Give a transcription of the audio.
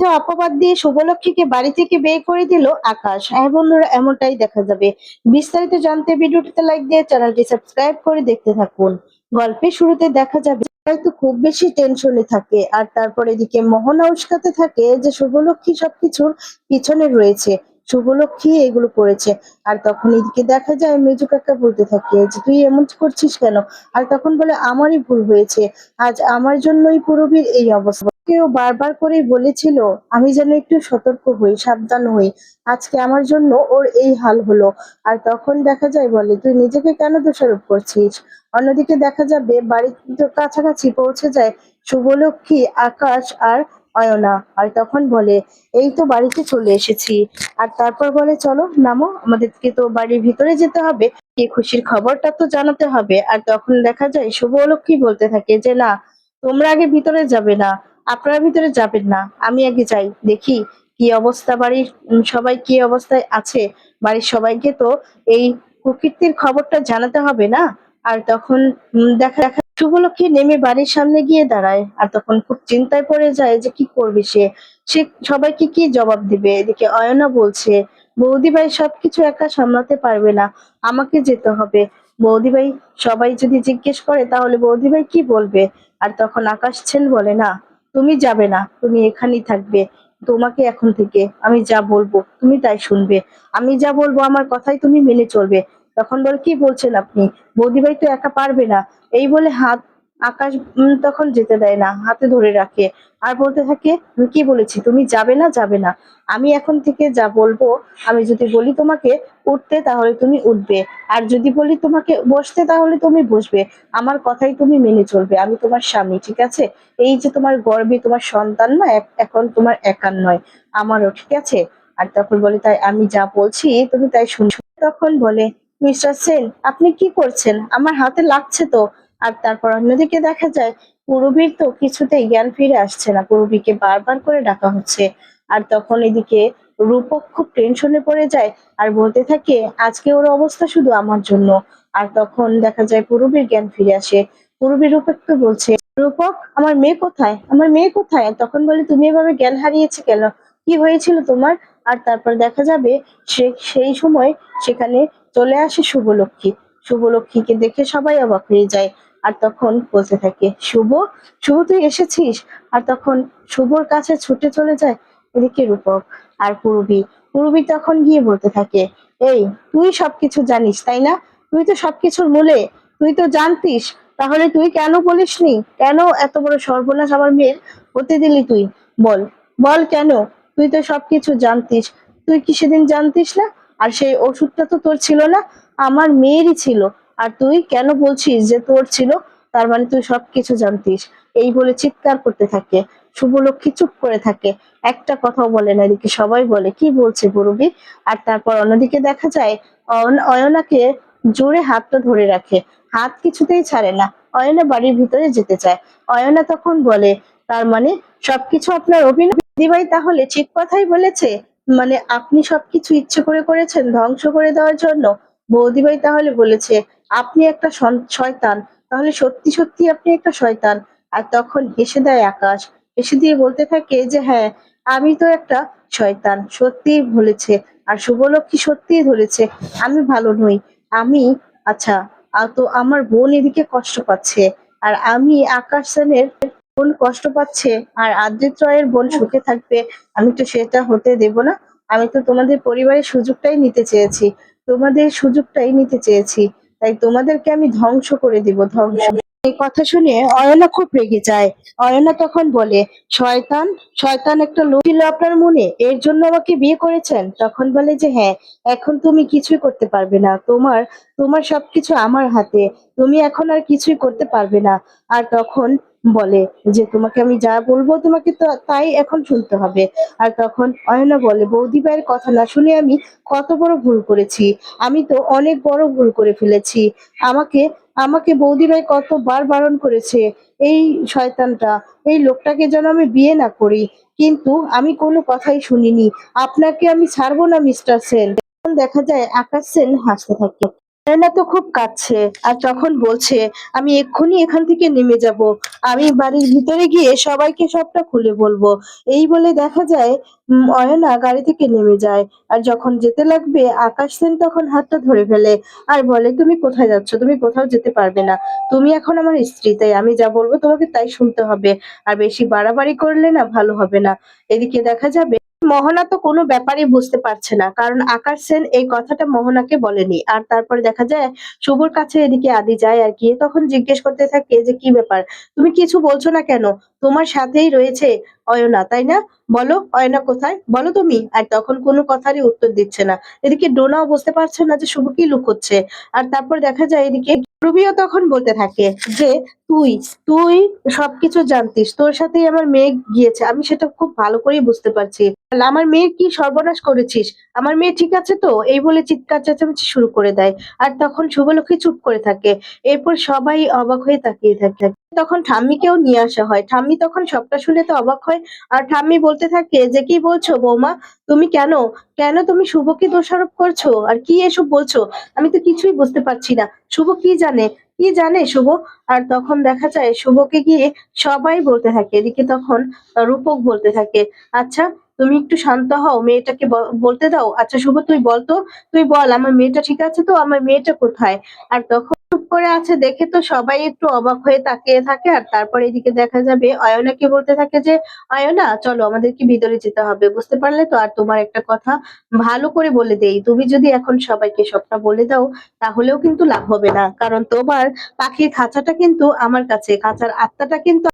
মিথ্যা অপবাদ দিয়ে শুভলক্ষ্মীকে বাড়ি থেকে বের করে দিল আকাশ। হ্যাঁ বন্ধুরা, এমনটাই দেখা যাবে। বিস্তারিত জানতে ভিডিওটিতে লাইক দিয়ে চ্যানেলটি সাবস্ক্রাইব করে দেখতে থাকুন। গল্পের শুরুতে দেখা যাবে হয়তো খুব বেশি টেনশনে থাকে, আর তারপর এদিকে মোহনা উস্কাতে থাকে যে শুভলক্ষ্মী সবকিছুর পিছনে রয়েছে, শুভলক্ষ্মী এগুলো করেছে। আর তখন এদিকে দেখা যায় মেজু কাকা বলতে থাকে যে, তুই এমন করছিস কেন? আর তখন বলে, আমারই ভুল হয়েছে। আজ আমার জন্যই পুরবীর এই অবস্থা কেউ বারবার করেই বলেছিল, আমি যেন একটু সতর্ক হই, সাবধান হই। আজকে আমার জন্য ওর এই হাল হলো। আর তখন দেখা যায়, বলে, তুই নিজেকে কেন দোষারোপ করছিস? অন্যদিকে দেখা যাবে, বাড়ির কাছাকাছি পৌঁছে যায় শুভলক্ষ্মী, আকাশ আর অয়না। আর তখন বলে, এই তো বাড়িতে চলে এসেছি। আর তারপর বলে, চলো, নামো, আমাদেরকে তো বাড়ির ভিতরে যেতে হবে। কি খুশির খবরটা তো জানাতে হবে। আর তখন দেখা যায়, শুভলক্ষ্মী বলতে থাকে যে, না, তোমরা আগে ভিতরে যাবে না। আপনারা ভিতরে যাবেন না, আমি আগে যাই, দেখি কি অবস্থা, বাড়ির সবাই কি অবস্থায় আছে, বাড়ির সবাইকে তো এই প্রকৃতির খবরটা জানাতে হবে না? আর তখন দেখা দেখা শুভলক্ষ্মী নেমে বাড়ির সামনে গিয়ে দাঁড়ায়, আর তখন খুব চিন্তায় পড়ে যায় যে কি করবে সে? সে সবাইকে কি জবাব দিবে? এদিকে অয়না বলছে, বৌদি ভাই সবকিছু একা সামলাতে পারবে না, আমাকে যেতে হবে। বৌদি ভাই সবাই যদি জিজ্ঞেস করে, তাহলে বৌদি ভাই কি বলবে? আর তখন আকাশ সেন বলে, না তুমি যাবে না, তুমি এখানেই থাকবে, তোমাকে এখন থেকে আমি যা বলব তুমি তাই শুনবে। আমি যা বলব আমার কথাই তুমি মেনে চলবে। তখন বলে, কি বলছেন আপনি? বৌদিভাই তো একা পারবে না। এই বলে হাত আকাশ তখন যেতে দেয় না, হাতে ধরে রাখে আর বলতে থাকে, "আমি কি বলেছি? তুমি যাবে না যাবে না। আমি এখন থেকে যা বলব, আমি যদি বলি তোমাকে উঠতে, তাহলে তুমি উঠবে। আর যদি বলি তোমাকে বসতে, তাহলে তুমি বসবে। আমার কথাই তুমি মেনে চলবে। আমি তোমার স্বামী, ঠিক আছে? এই যে তোমার গর্বে তোমার সন্তান না এখন তোমার একার নয়, আমারও, ঠিক আছে? আর তখন বলে, তাই আমি যা বলছি, তুমি তাই শুনছো? তখন বলে, মিস্টার সেন, আপনি কি করছেন? আমার হাতে লাগছে তো। আর তারপর অন্যদিকে দেখা যায়, পুরবীর তো কিছুতেই জ্ঞান ফিরে আসছে না। পুরবীকে বারবার করে ডাকা হচ্ছে। আর তখন এদিকে রূপক খুব টেনশনে পড়ে যায় আর বলতে থাকে, আজকে ওর অবস্থা শুধু আমার জন্য। আর তখন দেখা যায় পুরবীর জ্ঞান ফিরে আসে। পুরবী রূপককে বলছে, রূপক, আমার মেয়ে কোথায়? আমার মেয়ে কোথায়? তখন বলে, তুমি এভাবে জ্ঞান হারিয়েছে কেন? কি হয়েছিল তোমার? আর তারপর দেখা যাবে, সে সেই সময় সেখানে চলে আসে শুভলক্ষ্মী। শুভলক্ষ্মীকে দেখে সবাই অবাক হয়ে যায়। আর তখন বলতে থাকে, শুভ শুভ তুই এসেছিস? আর তখন শুভর কাছে ছুটে চলে যায় এদিকে রূপক আর পূর্বী। পূর্বী তখন গিয়ে বলতে থাকে, এই, তুই সবকিছু জানিস, তাই না? তুই তো সবকিছুর মূলে, তুই তো জানতিস। তাহলে তুই কেন বলিসনি? কেন এত বড় সর্বনাশ আমার মেয়ের হতে দিলি তুই? বল বল কেন? তুই তো সবকিছু জানতিস। তুই কি সেদিন জানতিস না? আর সেই ওষুধটা তো তোর ছিল না, আমার মেয়েরই ছিল। আর তুই কেন বলছিস যে তোর ছিল? তার মানে তুই সবকিছু জানতিস। এই বলে চিৎকার করতে থাকে। শুভলক্ষ্মী চুপ করে থাকে। একটা কথাও বলে না এদিকে, সবাই বলে, কি বলছে বরবি আর তারপর অন্যদিকে দেখা যায় অয়ন- অয়নাকে জোরে হাতটা ধরে রাখে। হাত কিছুতেই ছাড়ে না। অয়না বাড়ির ভিতরে যেতে চায়। অয়না তখন বলে, তার মানে সবকিছু আপনার অভিনয় দিদিভাই তাহলে ঠিক কথাই বলেছে? মানে আপনি সবকিছু ইচ্ছে করে করেছেন ধ্বংস করে দেওয়ার জন্য? বৌদিভাই তাহলে বলেছে আপনি একটা শয়তান, তাহলে সত্যি সত্যি আপনি একটা শয়তান। আর তখন হেসে দেয় আকাশ, হেসে দিয়ে বলতে থাকে যে হ্যাঁ আমি তো একটা শয়তান, সত্যিই বলেছে। আর শুভলক্ষ্মী সত্যিই ধরেছে, আমি ভালো নই। আমি আচ্ছা তো আমার বোন এদিকে কষ্ট পাচ্ছে। আর আমি আকাশ সেনের বোন কষ্ট পাচ্ছে, আর আদ্রিত রয়ের বোন সুখে থাকবে। আমি তো সেটা হতে দেব না। আমি তো তোমাদের পরিবারের সুযোগটাই নিতে চেয়েছি। তোমাদের সুযোগটাই নিতে চেয়েছি। তাই তোমাদেরকে আমি ধ্বংস করে দিব ধ্বংস। এই কথা শুনে অয়না খুব রেগে যায়। অয়না তখন বলে, শয়তান শয়তান একটা লোক ছিল আপনার মনে, এর জন্য আমাকে বিয়ে করেছেন? তখন বলে যে হ্যাঁ এখন তুমি কিছুই করতে পারবে না। তোমার তোমার সবকিছু আমার হাতে। তুমি এখন আর কিছুই করতে পারবে না। আর তখন বলে যে, তোমাকে আমি যা বলব তোমাকে তো, তাই এখন শুনতে হবে। আর তখন অয়না বলে, বৌদি ভাইয়ের কথা না শুনে আমি কত বড় ভুল করেছি। আমি তো অনেক বড় ভুল করে ফেলেছি। আমাকে আমাকে বৌদি ভাই কতবার বারণ করেছে, এই শয়তানটা, এই লোকটাকে যেন আমি বিয়ে না করি। কিন্তু আমি কোনো কথাই শুনিনি। আপনাকে আমি ছাড়বো না, মিস্টার সেন। দেখা যায় আকাশ সেন হাসতে থাকে। অয়না তো খুব কাঁদছে আর তখন বলছে, আমি এক্ষুনি এখান থেকে নেমে যাব। আমি বাড়ির ভিতরে গিয়ে সবাইকে সবটা খুলে বলব। এই বলে দেখা যায় অয়না গাড়ি থেকে নেমে যায়। আর যখন যেতে লাগবে, আকাশ সেন তখন হাতটা ধরে ফেলে, আর বলে, তুমি কোথায় যাচ্ছ? তুমি কোথাও যেতে পারবে না। তুমি এখন আমার স্ত্রী, তাই আমি যা বলব তোমাকে তাই শুনতে হবে। আর বেশি বাড়াবাড়ি করলে না ভালো হবে না। এদিকে দেখা যাবে মোহনা তো কোনো ব্যাপারই বুঝতে পারছে না, কারণ আকাশ সেন এই কথাটা মোহনাকে বলেনি। আর তারপরে দেখা যায়, শুভর কাছে এদিকে আদি যায় আর গিয়ে তখন জিজ্ঞেস করতে থাকে যে, কি ব্যাপার? তুমি কিছু বলছো না কেন? তোমার সাথেই রয়েছে অয়না, তাই না? বলো, অয়না কোথায়? বলো তুমি। আর তখন কোনো কথারই উত্তর দিচ্ছে না। এদিকে ডোনাও বুঝতে পারছে না যে শুভ কি লুকোচ্ছে। আর তারপর দেখা যায়, এদিকে রুবিও তখন বলতে থাকে যে তুই তুই সবকিছু জানতিস। তোর সাথেই আমার মেয়ে গিয়েছে। আমি সেটা খুব ভালো করেই বুঝতে পারছি। আমার মেয়ের কি সর্বনাশ করেছিস? আমার মেয়ে ঠিক আছে তো? এই বলে চিৎকার চেঁচামেচি শুরু করে দেয়। আর তখন শুভলক্ষ্মী চুপ করে থাকে। এরপর সবাই অবাক হয়ে তাকিয়ে থাকে। তখন ঠাম্মিকেও নিয়ে আসা হয়। ঠাম্মি তখন সবটা শুনে তো অবাক হয়। আর ঠাম্মি বলতে থাকে, যে কি বলছো বৌমা? তুমি কেন? কেন তুমি শুভকে দোষারোপ করছ? আর কি এসব বলছো? আমি তো কিছুই বুঝতে পারছি না। শুভ কি জানে? কি জানে শুভ? আর তখন দেখা যায় শুভকে গিয়ে সবাই বলতে থাকে। এদিকে তখন রূপক বলতে থাকে আচ্ছা তুমি একটু শান্ত হও, মেয়েটাকে বলতে দাও। আচ্ছা শুভ, তুই বলতো তুই বল, আমার মেয়েটা ঠিক আছে তো? আমার মেয়েটা কোথায়? আর তখন চুপ করে আছে দেখে তো সবাই একটু অবাক হয়ে তাকিয়ে থাকে। আর তারপর এদিকে দেখা যাবে অয়নাকে বলতে থাকে যে, অয়না, চলো আমাদেরকে ভিতরে যেতে হবে। বুঝতে পারলে তো আর তোমার একটা কথা ভালো করে বলে দেই। তুমি যদি এখন সবাইকে সবটা বলে দাও, তাহলেও কিন্তু লাভ হবে না। কারণ তোমার পাখির খাঁচাটা কিন্তু আমার কাছে। খাঁচার আত্মাটা কিন্তু